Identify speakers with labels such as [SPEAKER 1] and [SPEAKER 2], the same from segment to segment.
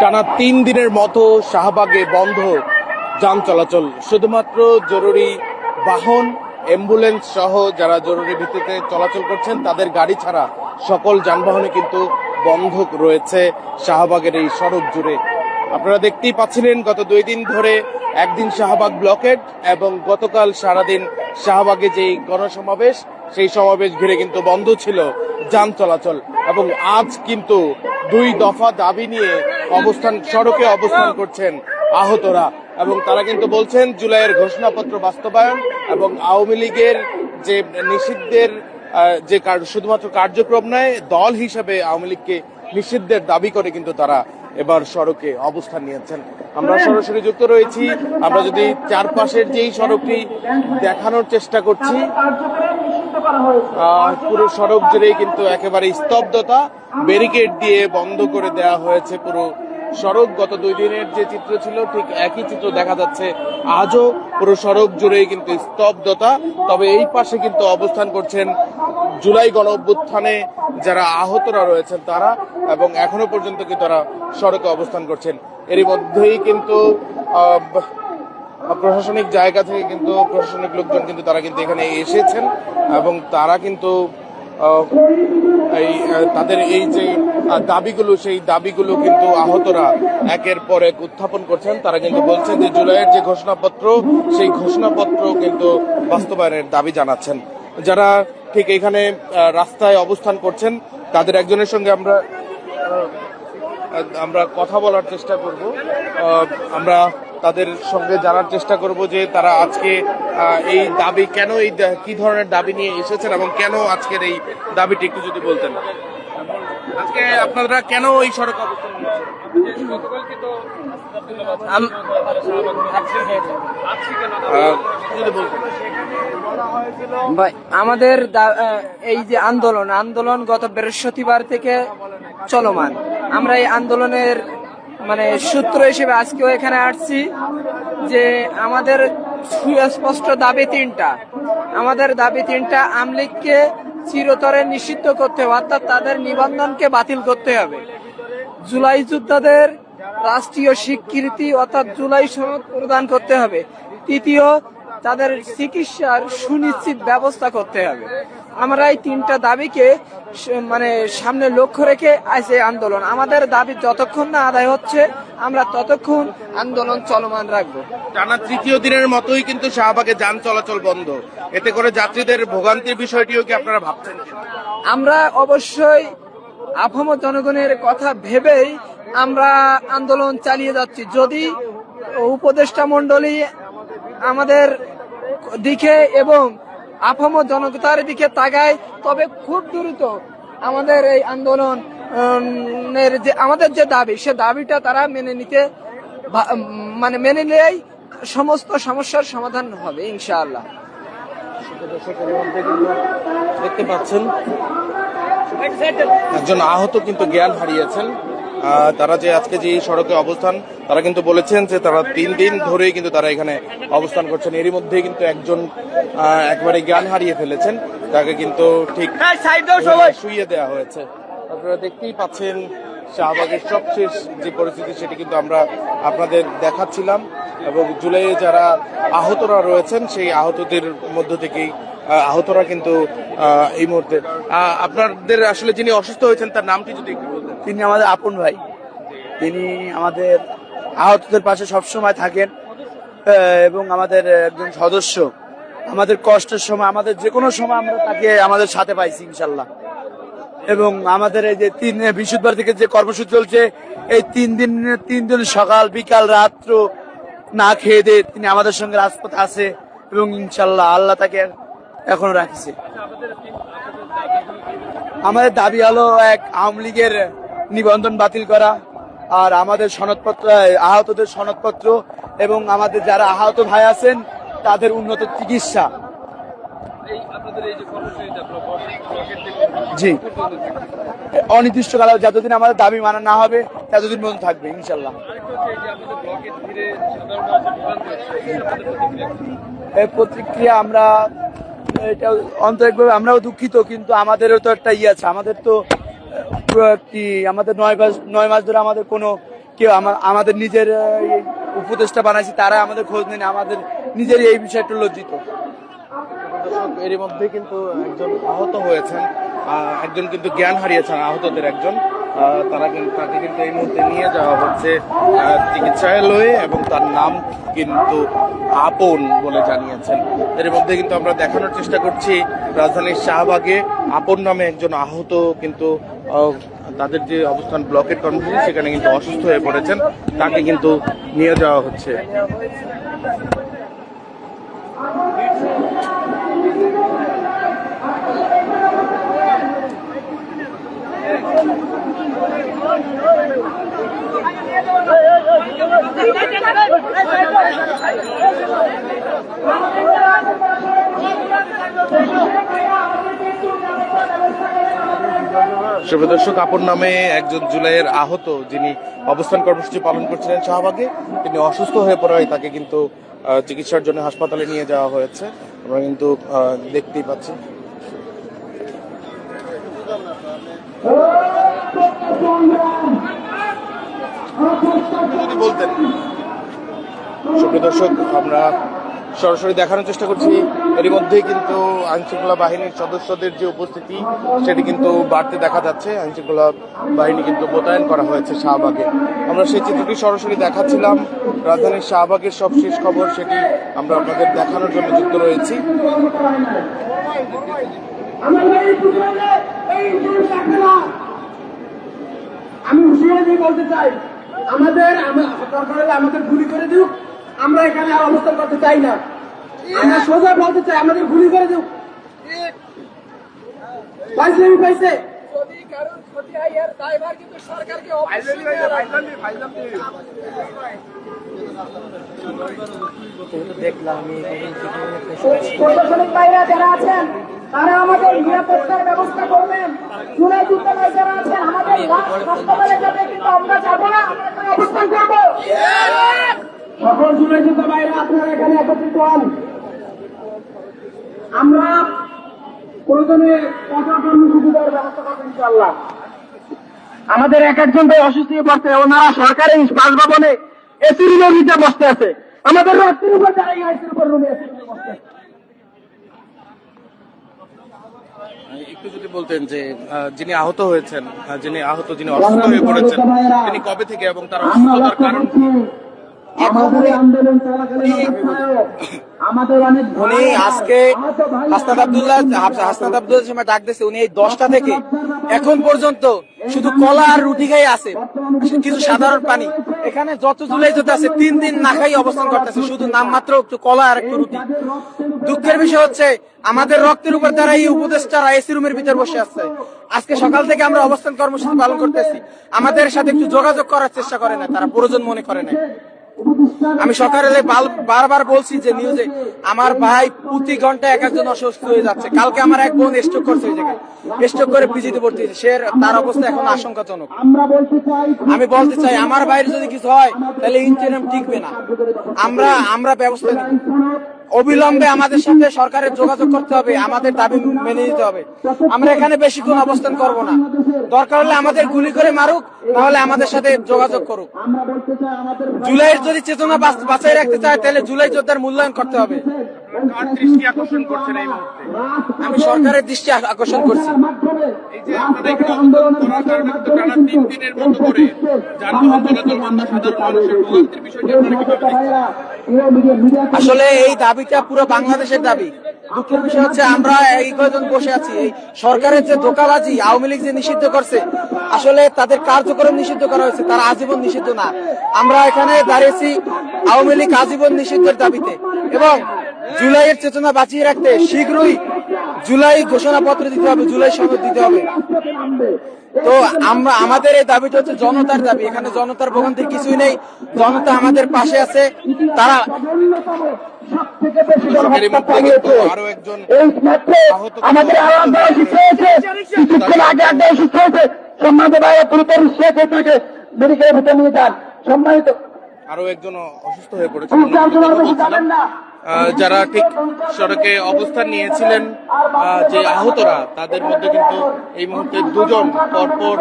[SPEAKER 1] টানা তিন দিনের মতো শাহবাগে বন্ধ যান চলাচল। শুধুমাত্র জরুরি বাহন, অ্যাম্বুলেন্স সহ যারা জরুরি ভিত্তিতে চলাচল করছেন, তাদের গাড়ি ছাড়া সকল যানবাহনে কিন্তু বন্ধ রয়েছে শাহবাগের এই সড়ক জুড়ে। আপনারা দেখতেই পাচ্ছিলেন, গত দুই দিন ধরে একদিন শাহবাগ ব্লকেড এবং গতকাল সারাদিন শাহবাগে যেই গণসমাবেশ, সেই সমাবেশ ঘিরে কিন্তু বন্ধ ছিল যান চলাচল। এবং আজ কিন্তু দুই দফা দাবি নিয়ে অবস্থান, সড়কে অবস্থান করছেন আহতরা। এবং তারা কিন্তু বলছেন, জুলাইয়ের ঘোষণাপত্র বাস্তবায়ন এবং আওয়ামী লীগের যে নিষিদ্ধের যে শুধুমাত্র কার্যক্রম নয়, দল হিসেবে আওয়ামী লীগকে নিষিদ্ধের দাবি করে কিন্তু তারা এবার সড়কে অবস্থান নিয়েছেন। আমরা সরাসরি যুক্ত রয়েছি। আমরা যদি চারপাশের যেই সড়কটি দেখানোর চেষ্টা করছি পুরো সড়ক জুড়েই কিন্তু একেবারে স্তব্ধতা। ব্যারিকেড দিয়ে বন্ধ করে দেওয়া হয়েছে পুরো সড়ক। গত দুই দিনের যে চিত্র ছিল ঠিক একই চিত্র দেখা যাচ্ছে আজও। পুরো সড়ক জুড়েই কিন্তু স্তব্ধতা। তবে এই পাশে কিন্তু অবস্থান করছেন জুলাই গণ অভ্যুত্থানে যারা আহতরা রয়েছেন তারা এবং এখনও পর্যন্ত কিন্তু তারা সড়কে অবস্থান করছেন। এরই মধ্যেই কিন্তু প্রশাসনিক জায়গা থেকে কিন্তু প্রশাসনিক লোকজন কিন্তু তারা কিন্তু এখানে এসেছেন এবং তারা কিন্তু এই তাদের এই যে দাবিগুলো, সেই দাবিগুলো কিন্তু আহতরা একের পর এক উত্থাপন করছেন। তারা কিন্তু বলছেন যে জুলাইয়ের যে ঘোষণাপত্র, সেই ঘোষণাপত্র কিন্তু বাস্তবায়নের দাবি জানাচ্ছেন। যারা ঠিক এখানে রাস্তায় অবস্থান করছেন, তাদের একজনের সঙ্গে আমরা আমরা কথা বলার চেষ্টা করব। আমরা তাদের সঙ্গে জানার চেষ্টা করব যে তারা আজকে এই দাবি কেন এই দা- কি ধরনের দাবি নিয়ে এসেছেন এবং কেন আজকের এই দাবিটি একটু যদি বলতেন আজকে আপনারা কেন এই সড়ক অবস্থান নিয়েছেন? আহ, যদি বলতেন
[SPEAKER 2] ভাই আমাদের দা- এই যে আন্দোলন আন্দোলন গত বৃহস্পতিবার থেকে চলমান আমরা এই আন্দোলনের মানে সূত্র হিসেবে আজকেও এখানে আসছি যে আমাদের সুস্পষ্ট দাবি তিনটা। আমাদের দাবি তিনটা, আমলিগকে চিরতরে নিষিদ্ধ করতে হবে, অর্থাৎ তাদের নিবন্ধনকে বাতিল করতে হবে। জুলাই যোদ্ধাদের রাষ্ট্রীয় স্বীকৃতি, অর্থাৎ জুলাই সনদ প্রদান করতে হবে। তৃতীয়, তাদের চিকিৎসার সুনিশ্চিত ব্যবস্থা করতে হবে। আমরা এই তিনটা দাবিকে মানে সামনে লক্ষ্য রেখে আজ এই আন্দোলন। আমাদের দাবি যতক্ষণ না আদায় হচ্ছে আমরা ততক্ষণ আন্দোলন চলমান রাখব।
[SPEAKER 1] টানা তৃতীয় দিনের মতোই কিন্তু শাহবাগে যান চলাচল বন্ধ। এতে করে যাত্রীদের ভোগান্তির বিষয়টিও কি আপনারা ভাবছেন
[SPEAKER 2] আমরা অবশ্যই আপাম জনগণের কথা ভেবেই আমরা আন্দোলন চালিয়ে যাচ্ছি। যদি উপদেষ্টা মন্ডলী আমাদের দিকে এবং আপাম জনতার দিকে তাকায়, তবে খুব দ্রুত আমাদের এই আন্দোলন যে আমাদের যে দাবি, সে দাবিটা তারা মেনে নিতে মানে মেনে নিলেই সমস্ত সমস্যার সমাধান হবে, ইনশাআল্লাহ।
[SPEAKER 1] দেখতে পাচ্ছেন, একজন আহত কিন্তু জ্ঞান হারিয়েছেন। তারা যে আজকে যে সড়কে অবস্থান তারা কিন্তু বলেছেন যে তারা তিন দিন ধরেই কিন্তু তারা এখানে অবস্থান করছেন। এরই মধ্যে কিন্তু একজন একবারে জ্ঞান হারিয়ে ফেলেছেন। তাকে কিন্তু ঠিক শুইয়ে দেওয়া হয়েছে। আপনারা দেখতেই পাচ্ছেন শাহবাগের সবশেষ যে পরিস্থিতি সেটি কিন্তু আমরা আপনাদের দেখাচ্ছিলাম। এবং জুলাইয়ে যারা আহতরা রয়েছেন সেই আহতদের মধ্য থেকেই আহতরা কিন্তু এই মুহূর্তে। আপনাদের আসলে যিনি অসুস্থ হয়েছেন, তার নামটি যদি
[SPEAKER 3] তিনি আমাদের আপন ভাই। তিনি আমাদের আহতদের পাশে সবসময় থাকেন এবং আমাদের একজন সদস্য। আমাদের কষ্টের সময়, আমাদের যে কোনো সময় আমরা তাকে আমাদের সাথে পাইছি, ইনশাল্লাহ। এবং আমাদের এই যে তিন বৃহস্পতিবার থেকে যে কর্মসূচি চলছে, এই তিন দিন তিন দিন সকাল, বিকাল, রাত্র না খেয়ে দিয়ে তিনি আমাদের সঙ্গে রাজপথ আছে, এবং ইনশাল্লাহ আল্লাহ তাকে এখনও রাখছে। আমাদের দাবি হলো এক আওয়ামী লীগের নিবন্ধন বাতিল করা আর আমাদের সনদপত্র, আহতদের সনদপত্র এবং আমাদের যারা আহত ভাই আছেন, তাদের উন্নত চিকিৎসা। জি। অনির্দিষ্টকাল যতদিন আমাদের দাবি মানা না হবে, ততদিন পর্যন্ত থাকবে, ইনশাল্লাহ। প্রতিক্রিয়া আমরা এটা অন্তরিকভাবে আমরাও দুঃখিত, কিন্তু আমাদেরও তো একটা ইয়ে আছে। আমাদের তো কি আমাদের নয় মাস নয় মাস ধরে আমাদের কোনো
[SPEAKER 2] কেউ আমাদের নিজের উপদেষ্টা বানাইছি, তারা আমাদের খোঁজ নেন আমাদের নিজের এই বিষয়টা লজ্জিত।
[SPEAKER 1] এরই মধ্যে কিন্তু একজন আহত হয়েছেন একজন কিন্তু জ্ঞান হারিয়েছেন আহতদের একজন। তারা কিন্তু তাকে কিন্তু এই মুহূর্তে নিয়ে যাওয়া হচ্ছে চিকিৎসালয়ে এবং তার নাম কিন্তু আপন বলে জানিয়েছেন। এর মধ্যে কিন্তু আমরা দেখানোর চেষ্টা করছি, রাজধানীর শাহবাগে আপন নামে একজন আহত কিন্তু তাদের যে অবস্থান ব্লকের কর্মসূচি সেখানে কিন্তু অসুস্থ হয়ে পড়েছেন, তাকে কিন্তু নিয়ে যাওয়া হচ্ছে। সুপ্রদর্শক আপন নামে একজন জুলাইয়ের আহত যিনি অবস্থান কর্মসূচি পালন করছিলেন শাহবাগে তিনি অসুস্থ হয়ে পড়ায় তাকে কিন্তু চিকিৎসার জন্য হাসপাতালে নিয়ে যাওয়া হয়েছে। আমরা কিন্তু দেখতেই পাচ্ছি। যদি বলতেন। সুপ্রিয় দর্শক আমরা সরাসরি দেখানোর চেষ্টা করছি। এরই মধ্যেই কিন্তু আইনশৃঙ্খলা বাহিনীর সদস্যদের যে উপস্থিতি, সেটি কিন্তু বাড়তে দেখা যাচ্ছে। আইনশৃঙ্খলা বাহিনী কিন্তু মোতায়েন করা হয়েছে শাহবাগে। আমরা সেই চিত্রটি সরাসরি দেখাচ্ছিলাম। রাজধানীর শাহবাগের সবশেষ খবর, সেটি আমরা আপনাদের দেখানোর জন্য যুক্ত রয়েছি।
[SPEAKER 4] আমি হুঁশিয়ারি বলতে চাই, আমাদের আমা- আমাদের গুলি করে দিক আমরা এখানে আর অবস্থান করতে চাই না। আমরা সোজা বলতে চাই আমাদের গুলি করে দিক পাইছে
[SPEAKER 5] হয়।
[SPEAKER 4] প্রশাসনিক বাইরে যারা আছেন তারা আমাদের নিরাপত্তার ব্যবস্থা করবেন। যারা আছেন আমাদের লাশ হাসপাতালে যাবে কিন্তু আমরা যাব না। আমরা অবস্থান করব। সকল যুদ্ধ বাইরে আপনারা এখানে একত্রিত হন আমরা প্রয়োজনে কঠোর কর্মসূচি দেওয়ার ব্যবস্থা করব ইনশাল্লাহ আমাদের এক একজন ভাই অসুস্থ হয়ে পড়ছে ওনারা সরকারি বাসভবনে এসি রুমের ভিতরে বসতে আছে আমাদের রক্তের উপর দাঁড়িয়ে এসির উপর রুমে এসি রুমে বসতে আছে।
[SPEAKER 1] একটু যদি বলতেন যে যিনি আহত হয়েছেন যিনি আহত যিনি অসুস্থ হয়ে পড়েছেন তিনি কবে থেকে এবং তার অসুস্থতার কারণ?
[SPEAKER 4] আমাদের আন্দোলন আমাদের অনেক
[SPEAKER 2] উনি আজকে হাসনাত আবদুল্লাহ হাসনাত আবদুল্লাহ সময় ডাক দিয়েছে উনি এই দশটা থেকে এখন পর্যন্ত শুধু কলা আর রুটি খাই আছে। কিছু সাধারণ পানি। এখানে যত জুলাই যত আছে তিন দিন না খাই অবস্থান করতেছে। শুধু নামমাত্র একটু কলা আর একটু রুটি। দুঃখের বিষয় হচ্ছে আমাদের রক্তের উপর দ্বারা এই উপদেষ্টারা এসি রুমের ভিতর বসে আছে। আজকে সকাল থেকে আমরা অবস্থান কর্মসূচি পালন করতেছি। আমাদের সাথে একটু যোগাযোগ করার চেষ্টা করে না তারা প্রয়োজন মনে করে না। আমি সকালে বারবার বলছি যে নিউজে আমার ভাই প্রতি ঘণ্টা এক একজন অসুস্থ হয়ে যাচ্ছে। কালকে আমার এক বোন স্ট্রোক করছে ওই জায়গায়। স্ট্রোক করে পিজিতে ভর্তি হয়েছে। সে তার অবস্থা এখন আশঙ্কাজনক। আমি বলতে চাই, আমার বাইরে যদি কিছু হয়, তাহলে ইন্টারিম টিকবে না। আমরা আমরা ব্যবস্থা নিব। অবিলম্বে আমাদের সাথে সরকারের যোগাযোগ করতে হবে আমাদের দাবি মেনে নিতে হবে। আমরা এখানে বেশিক্ষণ অবস্থান করব না। দরকার হলে আমাদের গুলি করে মারুক তাহলে আমাদের সাথে যোগাযোগ করুক। জুলাইয়ের যদি চেতনা বাঁচ- বাঁচাই রাখতে চায় তাহলে জুলাই যোদ্ধার মূল্যায়ন করতে হবে। আমি সরকারের দৃষ্টি আকর্ষণ করছি। আসলে এই দাবিটা পুরো বাংলাদেশের দাবি। দুঃখের বিষয় হচ্ছে আমরা এই কয়জন বসে আছি, এই সরকারের যে দোকাবাজি আওয়ামী লীগ যে নিষিদ্ধ করছে, আসলে তাদের কার্যক্রম নিষিদ্ধ করা হয়েছে, তারা আজীবন নিষিদ্ধ না। আমরা এখানে দাঁড়িয়েছি আওয়ামী লীগ আজীবন নিষিদ্ধের দাবিতে এবং জুলাইয়ের চেতনা বাঁচিয়ে রাখতে শীঘ্রই জুলাই ঘোষণাপত্র দিতে হবে জুলাই সনদ দিতে হবে। তো আমরা আমাদের এই দাবিটা হচ্ছে জনতার দাবি। এখানে জনতার ভোগান্তির কিছুই নেই। জনতা আমাদের পাশে আছে। তারা
[SPEAKER 1] এরই মধ্যে কিন্তু আরও একজন
[SPEAKER 4] আমাদের আওয়াজ দেওয়া সুস্থ হয়েছে। কিছুক্ষণ আগে আগে সুস্থ হয়েছে। সম্মানিত ভাই পুরোপুরি শেষ হয়ে থাকে মেডিকেলের ভিতরে নিয়ে যান। সম্মানিত
[SPEAKER 1] আরও একজন অসুস্থ হয়ে পড়েছে। যারা ঠিক সড়কে অবস্থান নিয়েছিলেন যে আহতরা তাদের মধ্যে কিন্তু এই মুহূর্তে দুজন পরপর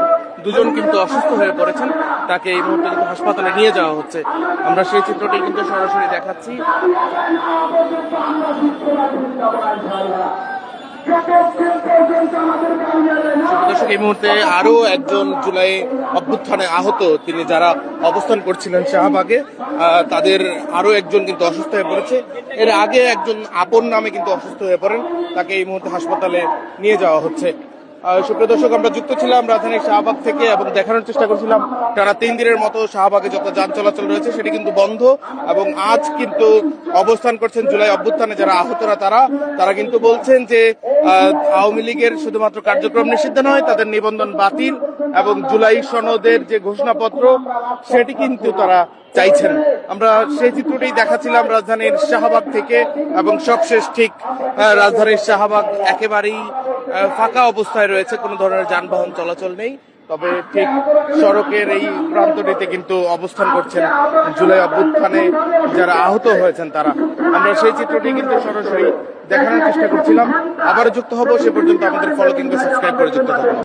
[SPEAKER 1] দুজন কিন্তু অসুস্থ হয়ে পড়েছেন। তাকে এই মুহূর্তে কিন্তু হাসপাতালে নিয়ে যাওয়া হচ্ছে। আমরা সেই চিত্রটি কিন্তু সরাসরি দেখাচ্ছি। দর্শক, এই মুহূর্তে আরও একজন জুলাই অভ্যুত্থানে আহত, তিনি যারা অবস্থান করছিলেন শাহবাগে তাদের আরও একজন কিন্তু অসুস্থ হয়ে পড়েছে। এর আগে একজন আপন নামে কিন্তু অসুস্থ হয়ে পড়েন, তাকে এই মুহূর্তে হাসপাতালে নিয়ে যাওয়া হচ্ছে। সুপ্রিয় দর্শক, আমরা যুক্ত ছিলাম রাজধানীর শাহবাগ থেকে এবং দেখানোর চেষ্টা করছিলাম টানা তিন দিনের মতো শাহবাগে যত যান চলাচল রয়েছে, সেটি কিন্তু বন্ধ এবং আজ কিন্তু অবস্থান করছেন জুলাই অভ্যুত্থানে যারা আহতরা তারা তারা কিন্তু বলছেন যে আওয়ামী লীগের শুধুমাত্র কার্যক্রম নিষিদ্ধ নয়, তাদের নিবন্ধন বাতিল। এবং জুলাই সনদের যে ঘোষণাপত্র, সেটি কিন্তু তারা চাইছেন। আমরা সেই চিত্রটি দেখাচ্ছিলাম রাজধানীর শাহবাগ থেকে এবং সবশেষ ঠিক রাজধানীর শাহবাগ একেবারেই ফাঁকা অবস্থায় রয়েছে, কোনো ধরনের যানবাহন চলাচল নেই। তবে ঠিক সড়কের এই প্রান্তটিতে কিন্তু অবস্থান করছেন জুলাই অভ্যুত্থানে যারা আহত হয়েছেন তারা। আমরা সেই চিত্রটি কিন্তু সরাসরি দেখানোর চেষ্টা করছিলাম। আবারও যুক্ত হব, সে পর্যন্ত আমাদের ফলো কিংবা সাবস্ক্রাইব করে যুক্ত থাকুন।